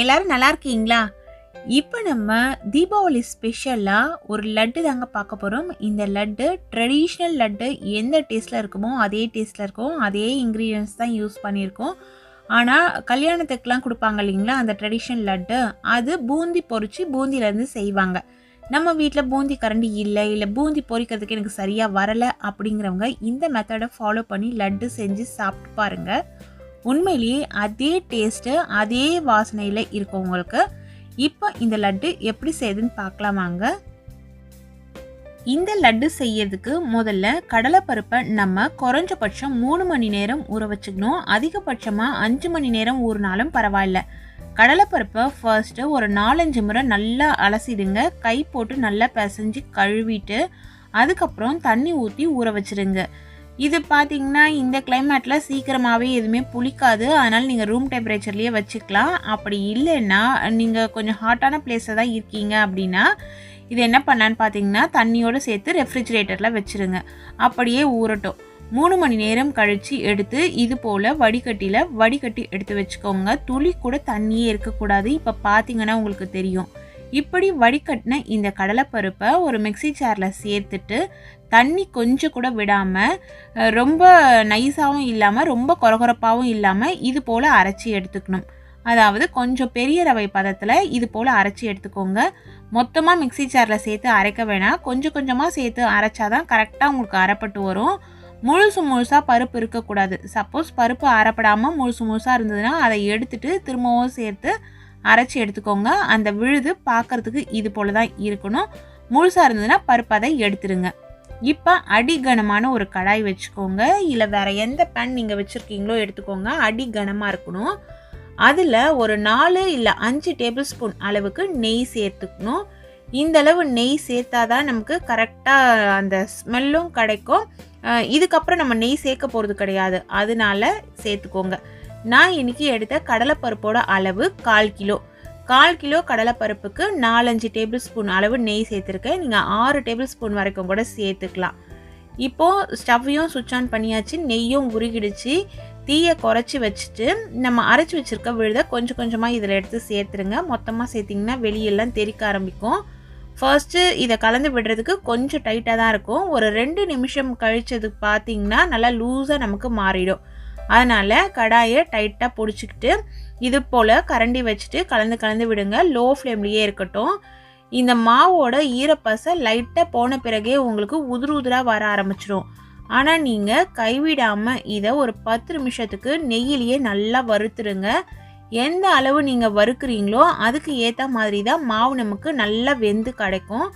எல்லாரும் நல்லா இருக்கீங்களா? இப்போ நம்ம தீபாவளி ஸ்பெஷலாக ஒரு லட்டு தாங்க பார்க்க போகிறோம் இந்த லட்டு ட்ரெடிஷ்னல் லட்டு எந்த டேஸ்ட்டில் இருக்குமோ அதே டேஸ்ட்டில் இருக்கும். அதே இன்க்ரீடியன்ஸ் தான் யூஸ் பண்ணியிருக்கோம். ஆனால் கல்யாணத்துக்குலாம் கொடுப்பாங்க இல்லைங்களா அந்த ட்ரெடிஷ்னல் லட்டு? அது பூந்தி பொறிச்சு பூந்திலேருந்து செய்வாங்க. நம்ம வீட்டில் பூந்தி கரண்டி இல்லை இல்லை பூந்தி பொரிக்கிறதுக்கு எனக்கு சரியாக வரலை அப்படிங்கிறவங்க இந்த மெத்தடை ஃபாலோ பண்ணி லட்டு செஞ்சு சாப்பிட்டு பாருங்கள் உண்மையிலேயே அதே டேஸ்ட்டு அதே வாசனையில் இருக்கும் உங்களுக்கு இப்போ இந்த லட்டு எப்படி செய்யுதுன்னு பார்க்கலாமாங்க இந்த லட்டு செய்யறதுக்கு முதல்ல கடலைப்பருப்பை நம்ம குறைஞ்சபட்சம் மூணு மணி நேரம் ஊற வச்சுக்கணும். அதிகபட்சமாக அஞ்சு மணி நேரம் ஊறினாலும் பரவாயில்ல. கடலைப்பருப்பை ஃபர்ஸ்ட்டு ஒரு நாலஞ்சு முறை நல்லா அலசிடுங்க. கை போட்டு நல்லா பிசைஞ்சு கழுவிட்டு அதுக்கப்புறம் தண்ணி ஊற்றி ஊற வச்சுருங்க. இது பார்த்தீங்கன்னா இந்த கிளைமேட்டில் சீக்கிரமாகவே எதுவுமே புளிக்காது. அதனால் நீங்கள் ரூம் டெம்பரேச்சர்லேயே வச்சுக்கலாம். அப்படி இல்லைன்னா நீங்கள் கொஞ்சம் ஹாட்டான பிளேஸில் தான் இருக்கீங்க அப்படின்னா இது என்ன பண்ணான்னு பார்த்தீங்கன்னா தண்ணியோடு சேர்த்து ரெஃப்ரிஜிரேட்டரில் வச்சுருங்க. அப்படியே ஊறட்டும். மூணு மணி நேரம் கழித்து எடுத்து இது போல் வடிகட்டியில் வடிகட்டி எடுத்து வச்சுக்கோங்க. துளி கூட தண்ணியே இருக்கக்கூடாது. இப்போ பார்த்தீங்கன்னா உங்களுக்கு தெரியும். இப்படி வடிகட்டின இந்த கடலைப்பருப்பை ஒரு மிக்சி ஜாரில் சேர்த்துட்டு தண்ணி கொஞ்சம் கூட விடாமல் ரொம்ப நைஸாகவும் இல்லாமல் ரொம்ப கொரகொரப்பாகவும் இல்லாமல் இது போல் அரைச்சி எடுத்துக்கணும். அதாவது கொஞ்சம் பெரிய ரவை பதத்தில் இது போல் அரைச்சி எடுத்துக்கோங்க. மொத்தமாக மிக்சி ஜாரில் சேர்த்து அரைக்க வேணாம். கொஞ்சம் கொஞ்சமாக சேர்த்து அரைச்சாதான் கரெக்டாக உங்களுக்கு அரைப்பட்டு வரும். முழுசு முழுசாக பருப்பு இருக்கக்கூடாது. சப்போஸ் பருப்பு அரைப்படாமல் முழுசு முழுசாக இருந்ததுன்னா அதை எடுத்துட்டு திரும்பவும் சேர்த்து அரைச்சி எடுத்துக்கோங்க. அந்த விழுது பார்க்கறதுக்கு இது போல தான் இருக்கணும். முழுசாக இருந்ததுன்னா பருப்பு அதை எடுத்துருங்க. இப்போ அடி கனமான ஒரு கடாய் வச்சுக்கோங்க. இல்லை வேறு எந்த பேன் நீங்கள் வச்சுருக்கீங்களோ எடுத்துக்கோங்க. அடி கனமாக இருக்கணும். அதில் ஒரு நாலு இல்லை அஞ்சு டேபிள் ஸ்பூன் அளவுக்கு நெய் சேர்த்துக்கணும். இந்த அளவு நெய் சேர்த்தாதான் நமக்கு கரெக்டாக அந்த ஸ்மெல்லும் கிடைக்கும். இதுக்கப்புறம் நம்ம நெய் சேர்க்க போகிறது கிடையாது. அதனால சேர்த்துக்கோங்க. நான் இன்னைக்கு எடுத்த கடலைப்பருப்போட அளவு கால் கிலோ. கால் கிலோ கடலைப்பருப்புக்கு நாலஞ்சு டேபிள் ஸ்பூன் அளவு நெய் சேர்த்துருக்கேன். நீங்கள் ஆறு டேபிள் ஸ்பூன் வரைக்கும் கூட சேர்த்துக்கலாம். இப்போது ஸ்டவ்வையும் சுவிட்ச் ஆன் பண்ணியாச்சு. நெய்யும் உருகிடுச்சு. தீயை குறைச்சி வச்சுட்டு நம்ம அரைச்சி வச்சுருக்க விழுத கொஞ்சம் கொஞ்சமாக இதில் எடுத்து சேர்த்துருங்க. மொத்தமாக சேர்த்திங்கன்னா வெளியெல்லாம் தெறிக்க ஆரம்பிக்கும். ஃபர்ஸ்ட்டு இதை கலந்து விடுறதுக்கு கொஞ்சம் டைட்டாக தான் இருக்கும். ஒரு ரெண்டு நிமிஷம் கழிச்சது பார்த்தீங்கன்னா நல்லா லூஸாக நமக்கு மாறிடும். அதனால் கடாயை டைட்டாக பிடிச்சிக்கிட்டு இது போல் கரண்டி வச்சுட்டு கலந்து கலந்து விடுங்க. லோ ஃப்ளேம்லேயே இருக்கட்டும். இந்த மாவோட ஈரப்பசை லைட்டாக போன பிறகே உங்களுக்கு உதிரு உதிராக வர ஆரம்பிச்சிடும் ஆனால் நீங்கள் கைவிடாமல் இதை ஒரு பத்து நிமிஷத்துக்கு நெய்யிலேயே நல்லா வறுத்துருங்க. எந்த அளவு நீங்கள் வறுக்கிறீங்களோ அதுக்கு ஏற்ற மாதிரி தான் மாவு நமக்கு நல்லா வெந்து கிடைக்கும்.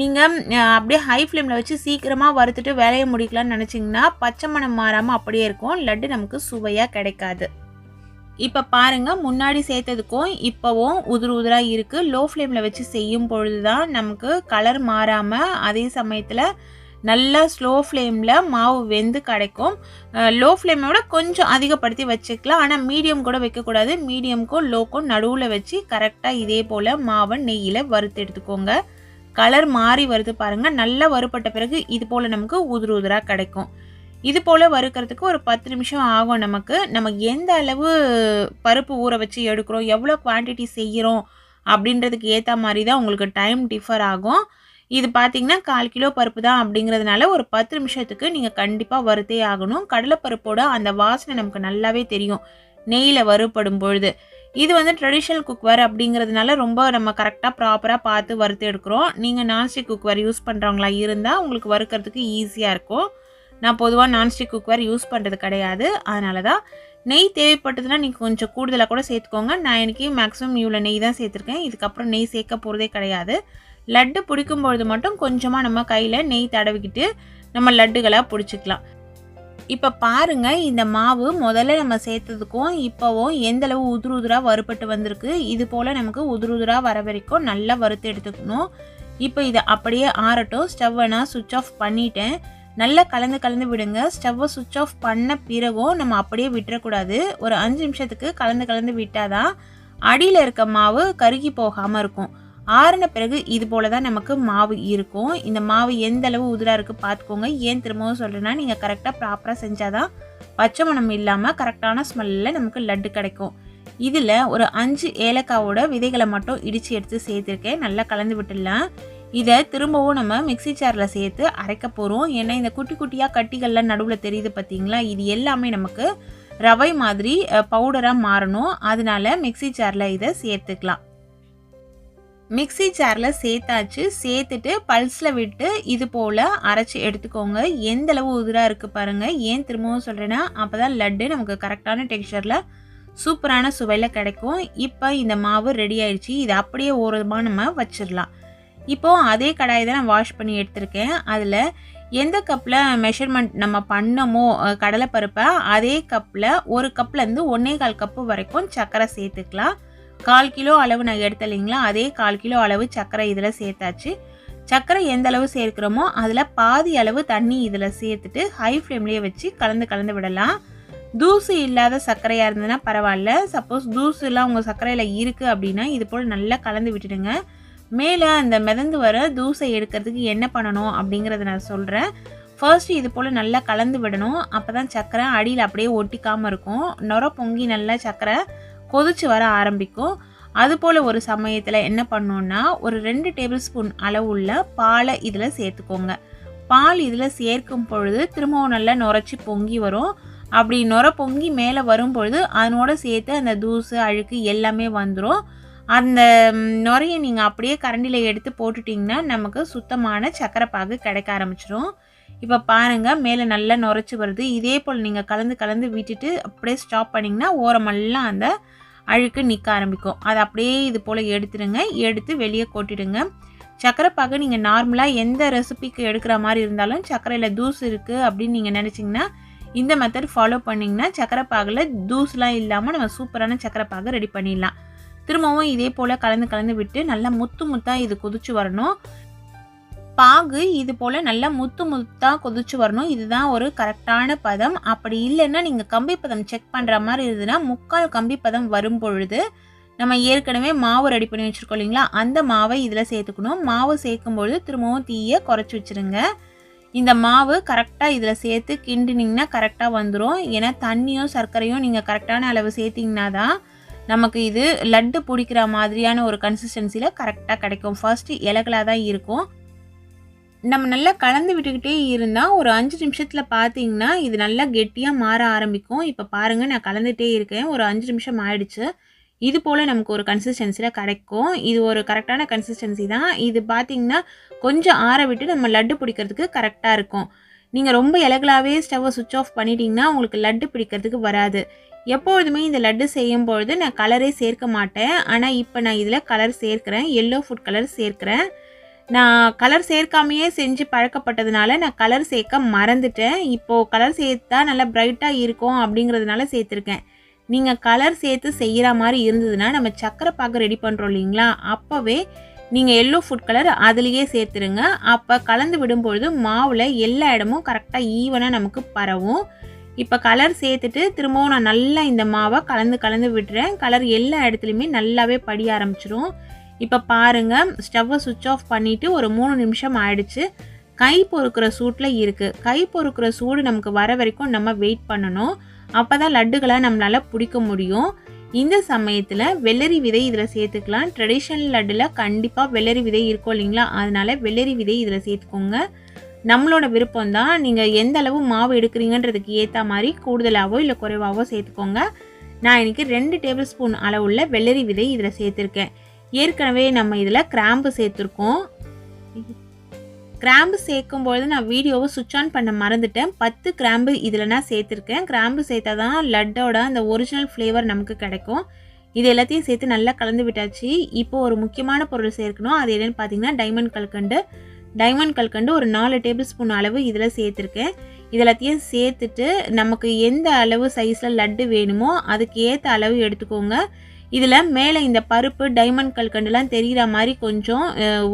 நீங்கள் அப்படியே ஹை ஃப்ளேமில் வச்சு சீக்கிரமாக வறுத்துட்டு வேலையை முடிக்கலாம்னு நினச்சிங்கன்னா பச்சை மணம் மாறாமல் அப்படியே இருக்கும். லட்டு நமக்கு சுவையாக கிடைக்காது. இப்போ பாருங்கள் முன்னாடி சேர்த்ததுக்கும் இப்போவும் உதிர் உதிராக இருக்குது லோ ஃப்ளேமில் வச்சு செய்யும் பொழுது தான் நமக்கு கலர் மாறாமல் அதே சமயத்தில் நல்லா ஸ்லோ ஃப்ளேமில் மாவு வெந்து கிடைக்கும். லோ ஃப்ளேமோட கொஞ்சம் அதிகப்படுத்தி வச்சுக்கலாம். ஆனால் மீடியம் கூட வைக்கக்கூடாது. மீடியம்க்கும் லோக்கும் நடுவில் வச்சு கரெக்டாக இதே போல் மாவை நெய்யில் வறுத்து எடுத்துக்கோங்க. கலர் மாறி வருது பாருங்கள் நல்லா வறுப்பட்ட பிறகு இது போல் நமக்கு உதிர் உதிராக கிடைக்கும். இது போல் வறுக்கிறதுக்கு ஒரு பத்து நிமிஷம் ஆகும் நமக்கு. நம்ம எந்த அளவு பருப்பு ஊற வச்சு எடுக்கிறோம் எவ்வளோ குவான்டிட்டி செய்கிறோம் அப்படின்றதுக்கு ஏற்ற மாதிரி தான் உங்களுக்கு டைம் டிஃபர் ஆகும். இது பார்த்தீங்கன்னா கால் கிலோ பருப்பு தான் அப்படிங்கிறதுனால ஒரு பத்து நிமிஷத்துக்கு நீங்கள் கண்டிப்பாக வறுத்தே ஆகணும். கடலைப்பருப்போட அந்த வாசனை நமக்கு நல்லாவே தெரியும். நெய்யில் வறுப்படும் பொழுது. இது வந்து ட்ரெடிஷ்னல் குக்வேர் அப்படிங்கிறதுனால ரொம்ப நம்ம கரெக்டாக ப்ராப்பராக பார்த்து வறுத்து எடுக்கிறோம். நீங்கள் நான்ஸ்டிக் குக்வேர் யூஸ் பண்ணுறவங்களா இருந்தால் உங்களுக்கு வறுக்கிறதுக்கு ஈஸியாக இருக்கும். நான் பொதுவாக நான்ஸ்டிக் குக்வேர் யூஸ் பண்ணுறது கிடையாது. அதனால தான் நெய் தேவைப்பட்டதுன்னா நீங்கள் கொஞ்சம் கூடுதலாக கூட சேர்த்துக்கோங்க. நான் எனக்கு மேக்ஸிமம் இவ்வளோ நெய் தான் சேர்த்துருக்கேன். இதுக்கப்புறம் நெய் சேர்க்க போகிறதே கிடையாது. லட்டு பிடிக்கும் பொழுது மட்டும் கொஞ்சமாக நம்ம கையில் நெய் தடவிக்கிட்டு நம்ம லட்டுகளாக பிடிச்சிக்கலாம். இப்போ பாருங்க இந்த மாவு முதல்ல நம்ம சேர்த்ததுக்கும் இப்போவும் எந்தளவு உதுரு உதிரு உதிராக வறுபட்டு வந்திருக்கு இது போல் நமக்கு உதிரு உதிராக வர வரைக்கும் நல்லா வறுத்து எடுத்துக்கணும். இப்போ இதை அப்படியே ஆறட்டும் ஸ்டவ்வை நான் சுவிட்ச் ஆஃப் பண்ணிட்டேன். நல்லா கலந்து கலந்து விடுங்க. ஸ்டவ்வை சுவிட்ச் ஆஃப் பண்ண பிறகும் நம்ம அப்படியே விட்டுறக்கூடாது. ஒரு அஞ்சு நிமிஷத்துக்கு கலந்து கலந்து விட்டாதான் அடியில் இருக்க மாவு கருகி போகாமல் இருக்கும். ஆறின பிறகு இது போல தான் நமக்கு மாவு இருக்கும். இந்த மாவு எந்த அளவு உதிராக இருக்குது பார்த்துக்கோங்க ஏன் திரும்பவும் சொல்கிறேன்னா நீங்கள் கரெக்டாக ப்ராப்பராக செஞ்சாதான் பச்சை மணம் இல்லாமல் கரெக்டான ஸ்மெல்லில் நமக்கு லட்டு கிடைக்கும். இதில் ஒரு அஞ்சு ஏலக்காவோட விதைகளை மட்டும் இடித்து எடுத்து சேர்த்துருக்கேன். நல்லா கலந்து விட்டுடலாம். இதை திரும்பவும் நம்ம மிக்ஸி சாரில் சேர்த்து அரைக்க போகிறோம் ஏன்னா இந்த குட்டி குட்டியாக கட்டிகள்லாம் நடுவில் தெரியுது பார்த்தீங்களா இது எல்லாமே நமக்கு ரவை மாதிரி பவுடராக மாறணும். அதனால மிக்ஸி சாரில் இதை சேர்த்துக்கலாம். மிக்ஸி ஜாரில் சேர்த்தாச்சு. சேர்த்துட்டு பல்ஸில் விட்டு இது போல் அரைச்சி எடுத்துக்கோங்க. எந்த அளவு உதிராக இருக்குது பாருங்கள் ஏன் திரும்பவும் சொல்கிறேன்னா அப்போ தான் லட்டு நமக்கு கரெக்டான டெக்ஸ்சரில் சூப்பரான சுவையில் கிடைக்கும். இப்போ இந்த மாவு ரெடி ஆயிடுச்சு இதை அப்படியே ஓரமாக நம்ம வச்சிடலாம். இப்போது அதே கடாயை தான் நான் வாஷ் பண்ணி எடுத்திருக்கேன். அதில் எந்த கப்பில் மெஷர்மெண்ட் நம்ம பண்ணமோ கடலைப்பருப்பை அதே கப்பில் ஒரு கப்லேருந்து ஒன்றே கால் கப்பு வரைக்கும் சர்க்கரை சேர்த்துக்கலாம். கால் கிலோ அளவு நான் எடுத்த இல்லைங்களா? அதே கால் கிலோ அளவு சர்க்கரை இதில் சேர்த்தாச்சு. சர்க்கரை எந்த அளவு சேர்க்குறோமோ அதில் பாதி அளவு தண்ணி இதில் சேர்த்துட்டு ஹை ஃப்ளேம்லேயே வச்சு கலந்து கலந்து விடலாம். தூசு இல்லாத சர்க்கரையாக இருந்ததுன்னா பரவாயில்ல. சப்போஸ் தூசுலாம் உங்கள் சர்க்கரையில் இருக்குது அப்படின்னா இது போல் நல்லா கலந்து விட்டுடுங்க. மேலே அந்த மிதந்து வர தூசை எடுக்கிறதுக்கு என்ன பண்ணணும் அப்படிங்கிறத நான் சொல்கிறேன் ஃபர்ஸ்ட் இது போல் நல்லா கலந்து விடணும். அப்போ தான் சர்க்கரை அடியில் அப்படியே ஒட்டிக்காமல் இருக்கும். நுர பொங்கி நல்லா சர்க்கரை கொதிச்சு வர ஆரம்பிக்கும். அதுபோல் ஒரு சமயத்தில் என்ன பண்ணோன்னா ஒரு ரெண்டு டேபிள் ஸ்பூன் அளவுள்ள பாலை இதில் சேர்த்துக்கோங்க. பால் இதில் சேர்க்கும் பொழுது திரும்பவும் நல்லா நுரைச்சி பொங்கி வரும். அப்படி நுர பொங்கி மேலே வரும் பொழுது அதனோட சேர்த்து அந்த தூசு அழுக்கு எல்லாமே வந்துடும் அந்த நுரையை நீங்கள் அப்படியே கரண்டியில் எடுத்து போட்டுட்டிங்கன்னா நமக்கு சுத்தமான சக்கரை பாகு கிடைக்க ஆரம்பிச்சிடும் இப்போ பாருங்கள் மேலே நல்லா நுரைச்சி வருது. இதே போல் நீங்கள் கலந்து கலந்து விட்டுட்டு அப்படியே ஸ்டாப் பண்ணிங்கன்னா ஓரமெல்லாம் அந்த அழுக்கு நிற்க ஆரம்பிக்கும். அதை அப்படியே இது போல் எடுத்துடுங்க. எடுத்து வெளியே கொட்டிடுங்க. சர்க்கரை பாகு நீங்கள் நார்மலாக எந்த ரெசிபிக்கு எடுக்கிற மாதிரி இருந்தாலும் சர்க்கரையில் தூசு இருக்குது அப்படின்னு நீங்கள் நினச்சிங்கன்னா இந்த மெத்தட் ஃபாலோ பண்ணிங்கன்னா சக்கரை பாகில் இல்லாமல் நம்ம சூப்பரான சக்கரை பாகு ரெடி பண்ணிடலாம். திரும்பவும் இதே போல் கலந்து கலந்து விட்டு நல்லா முத்து முத்தாக இது கொதிச்சு வரணும். பாகு இது போல் நல்லா முத்து முத்தாக கொதிச்சு வரணும். இதுதான் ஒரு கரெக்டான பதம். அப்படி இல்லைன்னா நீங்கள் கம்பி பதம் செக் பண்ணுற மாதிரி இருந்ததுன்னா முக்கால் கம்பி பதம் வரும் பொழுது நம்ம ஏற்கனவே மாவு ரெடி பண்ணி வச்சுருக்கோம் இல்லைங்களா? அந்த மாவை இதில் சேர்த்துக்கணும். மாவு சேர்க்கும்பொழுது திரும்பவும் தீயை குறைச்சி வச்சுருங்க. இந்த மாவு கரெக்டாக இதில் சேர்த்து கிண்டினிங்கன்னா கரெக்டாக வந்துடும் ஏன்னா தண்ணியும் சர்க்கரையும் நீங்கள் கரெக்டான அளவு சேர்த்திங்கன்னா தான் நமக்கு இது லட்டு பிடிக்கிற மாதிரியான ஒரு கன்சிஸ்டன்சியில் கரெக்டாக கிடைக்கும். ஃபர்ஸ்ட்டு இலகலாக தான் இருக்கும். நம்ம நல்லா கலந்து விட்டுக்கிட்டே இருந்தால் ஒரு அஞ்சு நிமிஷத்தில் பார்த்தீங்கன்னா இது நல்லா கெட்டியாக மாற ஆரம்பிக்கும். இப்போ பாருங்கள் நான் கலந்துகிட்டே இருக்கேன். ஒரு அஞ்சு நிமிஷம் ஆயிடுச்சு. இது போல் நமக்கு ஒரு கன்சிஸ்டன்சியில் கிடைக்கும். இது ஒரு கரெக்டான கன்சிஸ்டன்சி தான். இது பார்த்தீங்கன்னா கொஞ்சம் ஆற விட்டு நம்ம லட்டு பிடிக்கிறதுக்கு கரெக்டாக இருக்கும். நீங்கள் ரொம்ப இலகலாகவே ஸ்டவ்வை சுவிட்ச் ஆஃப் பண்ணிட்டீங்கன்னா உங்களுக்கு லட்டு பிடிக்கிறதுக்கு வராது. எப்பொழுதுமே இந்த லட்டு செய்யும் பொழுது நான் கலரே சேர்க்க மாட்டேன். ஆனால் இப்போ நான் இதில் கலர் சேர்க்கிறேன். எல்லோ ஃபுட் கலர் சேர்க்கிறேன். நான் கலர் சேர்க்காமையே செஞ்சு பழக்கப்பட்டதுனால நான் கலர் சேர்க்க மறந்துட்டேன். இப்போது கலர் சேர்த்தா நல்லா பிரைட்டாக இருக்கும் அப்படிங்கிறதுனால சேர்த்துருக்கேன். நீங்கள் கலர் சேர்த்து செய்கிற மாதிரி இருந்ததுன்னா நம்ம சக்கரை பாக்கு ரெடி பண்ணுறோம் இல்லைங்களா? அப்போவே நீங்கள் எல்லோ ஃபுட் கலர் அதுலேயே சேர்த்துருங்க. அப்போ கலந்து விடும்பொழுது மாவில் எல்லா இடமும் கரெக்டாக ஈவனாக நமக்கு பரவும். இப்போ கலர் சேர்த்துட்டு திரும்பவும் நான் நல்லா இந்த மாவை கலந்து கலந்து விட்டுறேன். கலர் எல்லா இடத்துலையுமே நல்லாவே படிய ஆரம்பிச்சிரும். இப்போ பாருங்கள் ஸ்டவ்வை சுவிட்ச் ஆஃப் பண்ணிவிட்டு ஒரு மூணு நிமிஷம் ஆயிடுச்சு. கை பொறுக்கிற சூட்டில் இருக்குது கை பொறுக்கிற சூடு நமக்கு வர வரைக்கும் நம்ம வெயிட் பண்ணணும். அப்போ தான் லட்டுகளை நம்மளால் பிடிக்க முடியும். இந்த சமயத்தில் வெள்ளரி விதை இதில் சேர்த்துக்கலாம். ட்ரெடிஷ்னல் லட்டில் கண்டிப்பாக வெள்ளரி விதை இருக்கும் இல்லைங்களா? அதனால் வெள்ளரி விதை இதில் சேர்த்துக்கோங்க. நம்மளோட விருப்பம் தான் நீங்கள் எந்த அளவு மாவு எடுக்கிறீங்கன்றதுக்கு ஏற்ற மாதிரி கூடுதலாகவோ இல்லை குறைவாகவோ சேர்த்துக்கோங்க. நான் இன்றைக்கி ரெண்டு டேபிள் ஸ்பூன் அளவுள்ள வெள்ளரி விதை இதில் சேர்த்துருக்கேன். ஏற்கனவே நம்ம இதில் கிராம்பு சேர்த்துருக்கோம். கிராம்பு சேர்க்கும்பொழுது நான் வீடியோவை சுவிட்ச் ஆன் பண்ண மறந்துட்டேன். பத்து கிராம்பு இதில் நான் சேர்த்துருக்கேன். கிராம்பு சேர்த்தா தான் லட்டோட அந்த ஒரிஜினல் ஃப்ளேவர் நமக்கு கிடைக்கும். இது எல்லாத்தையும் சேர்த்து நல்லா கலந்து விட்டாச்சு. இப்போ ஒரு முக்கியமான பொருள் சேர்க்கணும். அது என்னென்னு பார்த்தீங்கன்னா டைமண்ட் கல்கண்டு. டைமண்ட் கல்கண்டு ஒரு நாலு டேபிள் ஸ்பூன் அளவு இதில் சேர்த்துருக்கேன். இது எல்லாத்தையும் சேர்த்துட்டு நமக்கு எந்த அளவு சைஸில் லட்டு வேணுமோ அதுக்கு ஏற்ற அளவு எடுத்துக்கோங்க. இதில் மேலே இந்த பருப்பு டைமண்ட் கல்கண்டுலாம் தெரிகிற மாதிரி கொஞ்சம்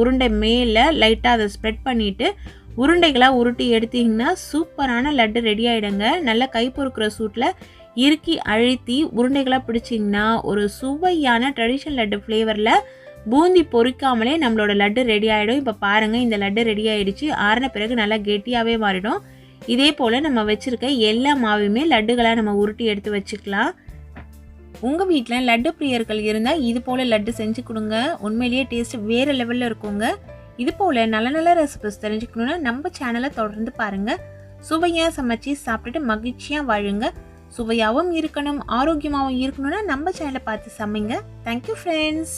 உருண்டை மேலே லைட்டாக அதை ஸ்ப்ரெட் பண்ணிவிட்டு உருண்டைகளாக உருட்டி எடுத்தீங்கன்னா சூப்பரான லட்டு ரெடி ஆகிடுங்க நல்லா கை பொறுக்கிற சூட்டில் இறுக்கி அழுத்தி உருண்டைகளாக பிடிச்சிங்கன்னா ஒரு சுவையான ட்ரெடிஷ்னல் லட்டு ஃப்ளேவரில் பூந்தி பொரிக்காமலே நம்மளோட லட்டு ரெடி ஆகிடும் இப்போ பாருங்கள் இந்த லட்டு ரெடி ஆகிடுச்சு ஆறின பிறகு நல்லா கெட்டியாகவே மாறிடும். இதே போல் நம்ம வச்சுருக்க எல்லா மாவையுமே லட்டுகளாக நம்ம உருட்டி எடுத்து வச்சுக்கலாம். உங்கள் வீட்டில் லட்டு பிரியர்கள் இருந்தால் இது போல் லட்டு செஞ்சு கொடுங்க. உண்மையிலேயே டேஸ்ட் வேறு லெவலில் இருக்குங்க. இது போல் நல்ல நல்ல ரெசிபிஸ் தெரிஞ்சுக்கணுன்னா நம்ம சேனலை தொடர்ந்து பாருங்கள் சுவையாக சமைச்சு சாப்பிட்டுட்டு மகிழ்ச்சியாக வாழுங்க. சுவையாகவும் இருக்கணும் ஆரோக்கியமாகவும் இருக்கணும்னா நம்ம சேனலை பார்த்து சமைங்க. Thank you friends